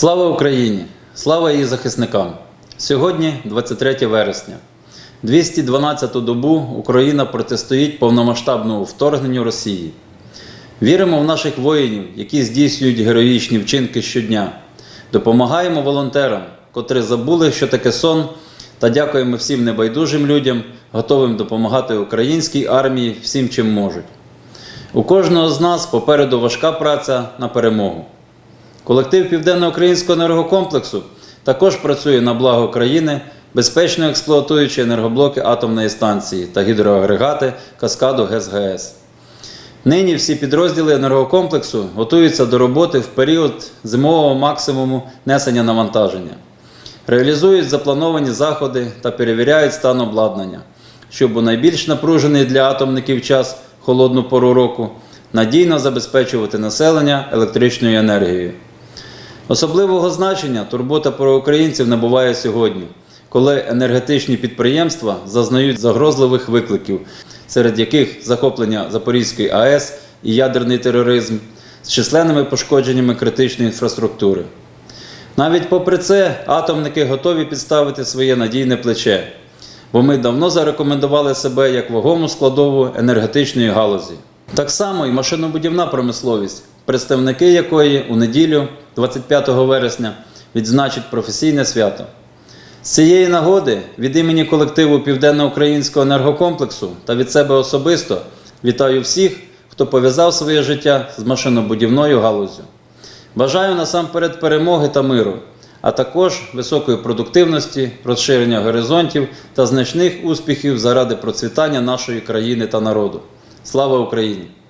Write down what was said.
Слава Україні! Слава її захисникам! Сьогодні 23 вересня. 212-ту добу Україна протистоїть повномасштабному вторгненню Росії. Віримо в наших воїнів, які здійснюють героїчні вчинки щодня. Допомагаємо волонтерам, котрі забули, що таке сон, та дякуємо всім небайдужим людям, готовим допомагати українській армії всім, чим можуть. У кожного з нас попереду важка праця на перемогу. Колектив Південно-Українського енергокомплексу також працює на благо країни, безпечно експлуатуючи енергоблоки атомної станції та гідроагрегати каскаду ГЕС-ГЕС. Нині всі підрозділи енергокомплексу готуються до роботи в період зимового максимуму несення навантаження, реалізують заплановані заходи та перевіряють стан обладнання, щоб у найбільш напружений для атомників час холодну пору року надійно забезпечувати населення електричною енергією. Особливого значення турбота про українців набуває сьогодні, коли енергетичні підприємства зазнають загрозливих викликів, серед яких захоплення Запорізької АЕС і ядерний тероризм з численними пошкодженнями критичної інфраструктури. Навіть попри це, атомники готові підставити своє надійне плече, бо ми давно зарекомендували себе як вагому складову енергетичної галузі. Так само і машинобудівна промисловість, представники якої у неділю, 25 вересня, відзначать професійне свято. З цієї нагоди від імені колективу Південно-Українського енергокомплексу та від себе особисто вітаю всіх, хто пов'язав своє життя з машинобудівною галузю. Бажаю насамперед перемоги та миру, а також високої продуктивності, розширення горизонтів та значних успіхів заради процвітання нашої країни та народу. Слава Україні!